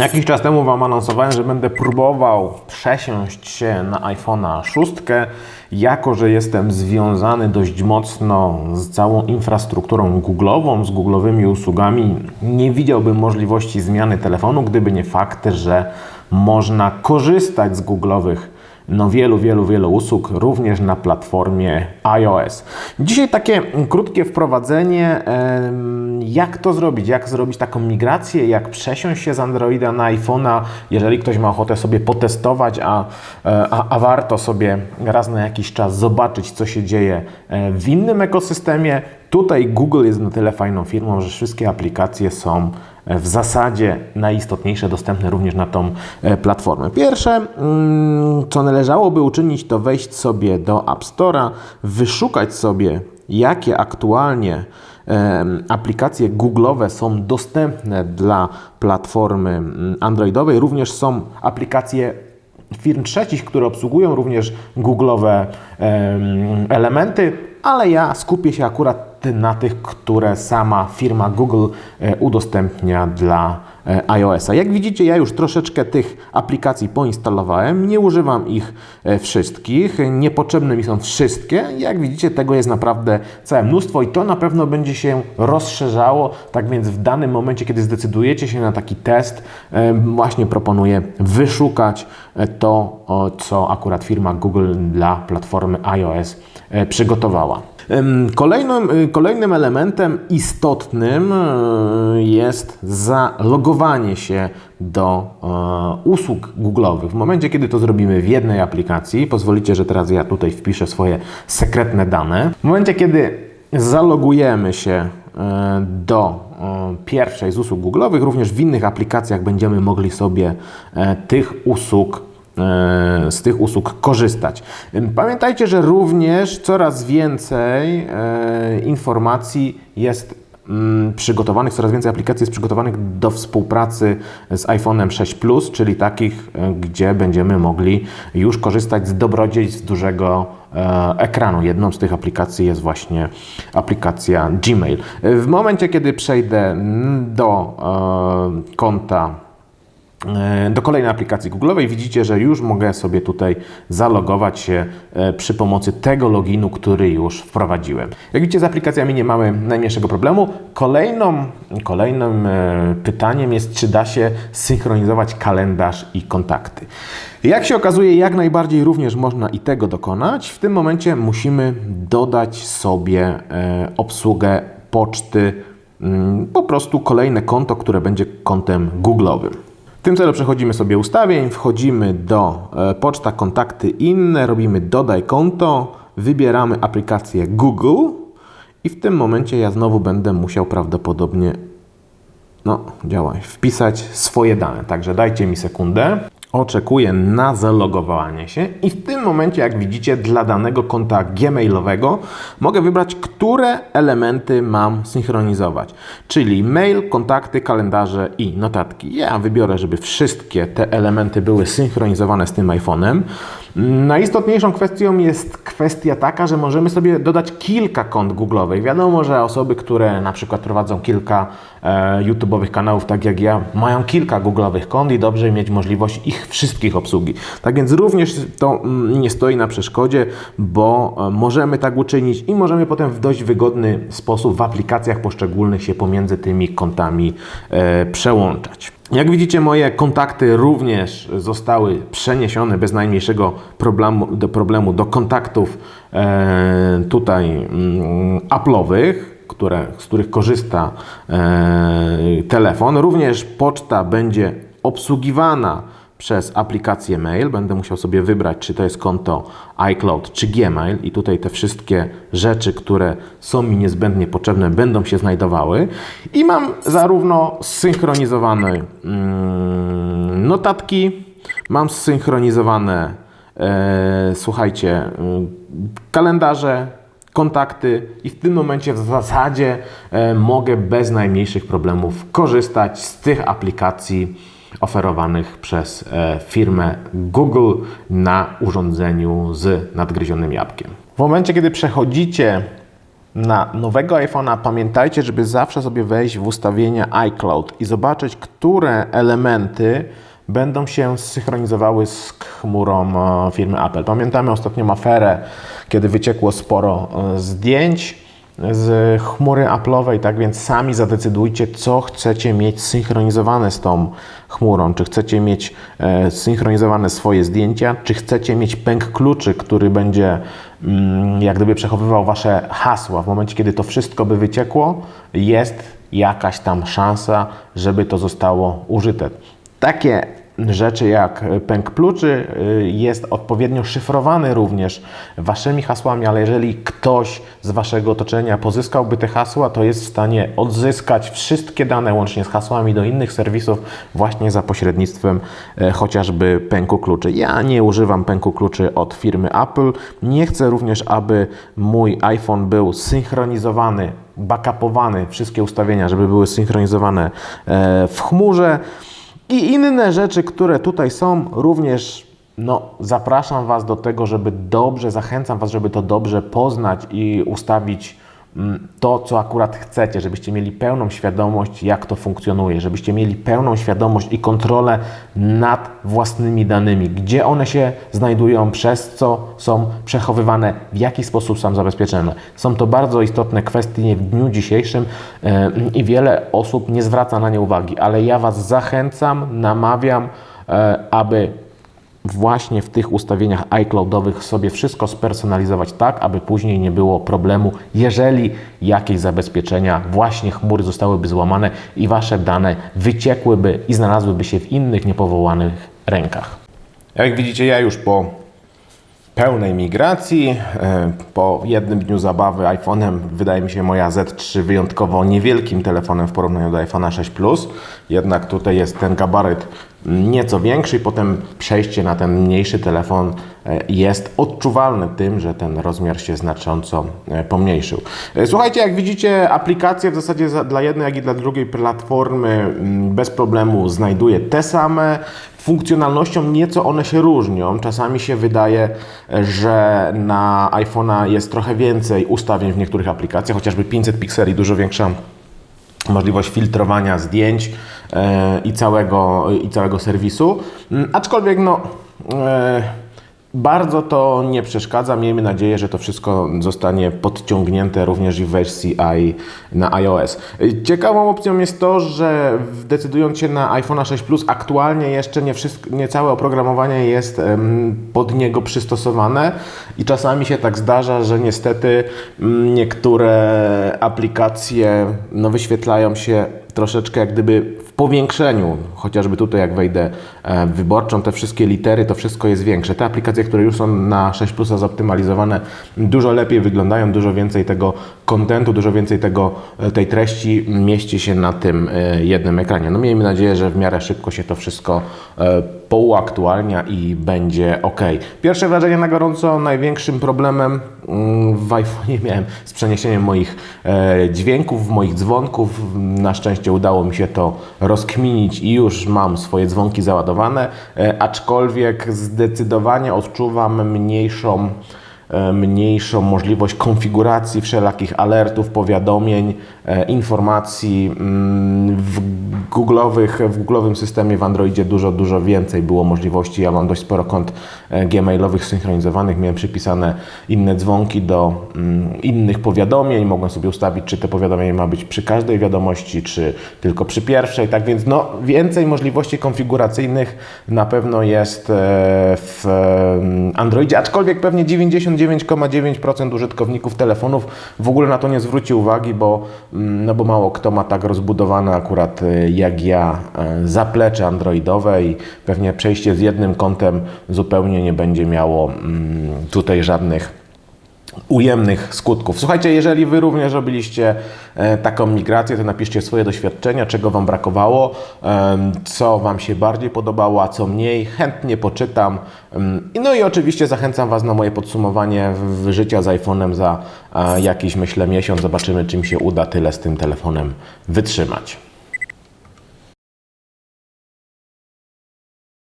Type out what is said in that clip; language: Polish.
Jakiś czas temu Wam anonsowałem, że będę próbował przesiąść się na iPhone'a 6, jako że jestem związany dość mocno z całą infrastrukturą Google'ową, z Google'owymi usługami. Nie widziałbym możliwości zmiany telefonu, gdyby nie fakt, że można korzystać z Google'owych no wielu, wielu, wielu usług, również na platformie iOS. Dzisiaj takie krótkie wprowadzenie, jak to zrobić, jak zrobić taką migrację, jak przesiąść się z Androida na iPhone'a, jeżeli ktoś ma ochotę sobie potestować, a, e, a, a warto sobie raz na jakiś czas zobaczyć, co się dzieje e, w innym ekosystemie. Tutaj Google jest na tyle fajną firmą, że wszystkie aplikacje są w zasadzie najistotniejsze, dostępne również na tą e, platformę. Pierwsze, mm, co należałoby uczynić, to wejść sobie do App Store'a, wyszukać sobie, jakie aktualnie aplikacje Google'owe są dostępne dla platformy mm, Androidowej. Również są aplikacje firm trzecich, które obsługują również Google'owe em, elementy, ale ja skupię się akurat na tych, które sama firma Google e, udostępnia dla e, iOS-a. Jak widzicie, ja już troszeczkę tych aplikacji poinstalowałem, nie używam ich e, wszystkich, niepotrzebne mi są wszystkie. Jak widzicie, tego jest naprawdę całe mnóstwo i to na pewno będzie się rozszerzało. Tak więc w danym momencie, kiedy zdecydujecie się na taki test, właśnie proponuję wyszukać to, co akurat firma Google dla platformy iOS przygotowała. Em, Kolejnym, y, kolejnym elementem istotnym y, jest zalogowanie się do e, usług Google'owych. W momencie, kiedy to zrobimy w jednej aplikacji, pozwolicie, że teraz ja tutaj wpiszę swoje sekretne dane. W momencie, kiedy zalogujemy się e, do e, pierwszej z usług Google'owych, również w innych aplikacjach będziemy mogli sobie e, tych usług e, z tych usług korzystać. Pamiętajcie, że również coraz więcej e, informacji jest mm, przygotowanych, coraz więcej aplikacji jest przygotowanych do współpracy z iPhone'em 6 Plus, czyli takich, e, gdzie będziemy mogli już korzystać z dobrodziejstw dużego e, ekranu. Jedną z tych aplikacji jest właśnie aplikacja Gmail. E, W momencie, kiedy przejdę mm, do e, konta e, do kolejnej aplikacji Google'owej widzicie, że już mogę sobie tutaj zalogować się e, przy pomocy tego loginu, który już wprowadziłem. Jak widzicie, z aplikacjami nie mamy najmniejszego problemu. Kolejną, kolejnym e, pytaniem jest, czy da się synchronizować kalendarz i kontakty. Jak się okazuje, jak najbardziej również można i tego dokonać. W tym momencie musimy dodać sobie e, obsługę poczty, mm, po prostu kolejne konto, które będzie kontem Google'owym. Tym celu przechodzimy sobie ustawień, wchodzimy do e, poczta, kontakty inne, robimy dodaj konto, wybieramy aplikację Google i w tym momencie ja znowu będę musiał prawdopodobnie no, działaj, wpisać swoje dane. Także dajcie mi sekundę. Oczekuję na zalogowanie się i w tym momencie, jak widzicie, dla danego konta gmailowego mogę wybrać, które elementy mam synchronizować. Czyli mail, kontakty, kalendarze i notatki. Ja wybiorę, żeby wszystkie te elementy były synchronizowane z tym iPhone'em. Najistotniejszą kwestią jest kwestia taka, że możemy sobie dodać kilka kont Google'owych. Wiadomo, że osoby, które na przykład prowadzą kilka e, YouTube'owych kanałów, tak jak ja, mają kilka Google'owych kont i dobrze mieć możliwość ich wszystkich obsługi. Tak więc również to mm, nie stoi na przeszkodzie, bo e, możemy tak uczynić i możemy potem w dość wygodny sposób w aplikacjach poszczególnych się pomiędzy tymi kontami e, przełączać. Jak widzicie, moje kontakty również zostały przeniesione bez najmniejszego problemu do, problemu do kontaktów e, tutaj mm, Apple'owych, z których korzysta e, telefon. Również poczta będzie obsługiwana przez aplikację mail. Będę musiał sobie wybrać, czy to jest konto iCloud czy Gmail i tutaj te wszystkie rzeczy, które są mi niezbędnie potrzebne, będą się znajdowały. I mam zarówno zsynchronizowane mm, notatki, mam zsynchronizowane, e, słuchajcie, y, kalendarze, kontakty i w tym momencie w zasadzie e, mogę bez najmniejszych problemów korzystać z tych aplikacji oferowanych przez e, firmę Google na urządzeniu z nadgryzionym jabłkiem. W momencie, kiedy przechodzicie na nowego iPhone'a, pamiętajcie, żeby zawsze sobie wejść w ustawienia iCloud i zobaczyć, które elementy będą się synchronizowały z chmurą e, firmy Apple. Pamiętamy ostatnią aferę, kiedy wyciekło sporo e, zdjęć z chmury Apple'owej, tak więc sami zadecydujcie, co chcecie mieć synchronizowane z tą chmurą. Czy chcecie mieć e, synchronizowane swoje zdjęcia, czy chcecie mieć pęk kluczy, który będzie mm, jak gdyby przechowywał Wasze hasła. W momencie, kiedy to wszystko by wyciekło, jest jakaś tam szansa, żeby to zostało użyte. Takie rzeczy jak pęk kluczy y, jest odpowiednio szyfrowany również waszymi hasłami, ale jeżeli ktoś z waszego otoczenia pozyskałby te hasła, to jest w stanie odzyskać wszystkie dane łącznie z hasłami do innych serwisów właśnie za pośrednictwem e, chociażby pęku kluczy. Ja nie używam pęku kluczy od firmy Apple. Nie chcę również, aby mój iPhone był synchronizowany, backupowany, wszystkie ustawienia, żeby były synchronizowane e, w chmurze. I inne rzeczy, które tutaj są, również no, zapraszam Was do tego, żeby dobrze, zachęcam Was, żeby to dobrze poznać i ustawić to, co akurat chcecie, żebyście mieli pełną świadomość, jak to funkcjonuje, żebyście mieli pełną świadomość i kontrolę nad własnymi danymi, gdzie one się znajdują, przez co są przechowywane, w jaki sposób są zabezpieczone. Są to bardzo istotne kwestie w dniu dzisiejszym e, i wiele osób nie zwraca na nie uwagi, ale ja Was zachęcam, namawiam, e, aby właśnie w tych ustawieniach iCloudowych sobie wszystko spersonalizować tak, aby później nie było problemu, jeżeli jakieś zabezpieczenia właśnie chmury zostałyby złamane i Wasze dane wyciekłyby i znalazłyby się w innych niepowołanych rękach. Jak widzicie, ja już po pełnej migracji. e, Po jednym dniu zabawy iPhone'em wydaje mi się moja Z3 wyjątkowo niewielkim telefonem w porównaniu do iPhone'a 6 Plus. Jednak tutaj jest ten gabaryt nieco większy i potem przejście na ten mniejszy telefon e, jest odczuwalne tym, że ten rozmiar się znacząco e, pomniejszył. E, Słuchajcie, jak widzicie, aplikacja w zasadzie za- dla jednej, jak i dla drugiej platformy mm, bez problemu znajduje te same. Funkcjonalnością nieco one się różnią. Czasami się wydaje, że na iPhone'a jest trochę więcej ustawień w niektórych aplikacjach, chociażby 500 pikseli, dużo większa możliwość filtrowania zdjęć e, i, całego, i całego serwisu. Mm, Aczkolwiek no, e, bardzo to nie przeszkadza. Miejmy nadzieję, że to wszystko zostanie podciągnięte również i w wersji i na iOS. Ciekawą opcją jest to, że decydując się na iPhone'a 6 Plus, aktualnie jeszcze nie, wszystko, nie całe oprogramowanie jest pod niego przystosowane i czasami się tak zdarza, że niestety mm, niektóre aplikacje no, wyświetlają się troszeczkę jak gdyby w powiększeniu, chociażby tutaj jak wejdę e, w wyborczą, te wszystkie litery, to wszystko jest większe. Te aplikacje, które już są na 6 Plusa zoptymalizowane, dużo lepiej wyglądają, dużo więcej tego kontentu, dużo więcej tego, e, tej treści mieści się na tym e, jednym ekranie. No miejmy nadzieję, że w miarę szybko się to wszystko e, pouaktualnia i będzie ok. Pierwsze wrażenie na gorąco, największym problemem mm, w iPhone'ie miałem z przeniesieniem moich dźwięków, moich dzwonków. Na szczęście udało mi się to rozkminić i już mam swoje dzwonki załadowane, aczkolwiek zdecydowanie odczuwam mniejszą mniejszą możliwość konfiguracji wszelakich alertów, powiadomień, e, informacji. Mm, W googlowych, w googlowym systemie w Androidzie dużo, dużo więcej było możliwości. Ja mam dość sporo kont e, gmailowych synchronizowanych, miałem przypisane inne dzwonki do mm, innych powiadomień. Mogłem sobie ustawić, czy te powiadomienie ma być przy każdej wiadomości, czy tylko przy pierwszej. Tak więc no, więcej możliwości konfiguracyjnych na pewno jest e, w e, Androidzie, aczkolwiek pewnie 99,9% użytkowników telefonów w ogóle na to nie zwróci uwagi, bo, mm, no bo mało kto ma tak rozbudowane akurat e, jak ja e, zaplecze androidowe i pewnie przejście z jednym kontem zupełnie nie będzie miało mm, tutaj żadnych ujemnych skutków. Słuchajcie, jeżeli Wy również robiliście e, taką migrację, to napiszcie swoje doświadczenia, czego Wam brakowało, co Wam się bardziej podobało, a co mniej. Chętnie poczytam. No i oczywiście zachęcam Was na moje podsumowanie życia z iPhone'em za e, jakiś, myślę, miesiąc. Zobaczymy, czym się uda tyle z tym telefonem wytrzymać.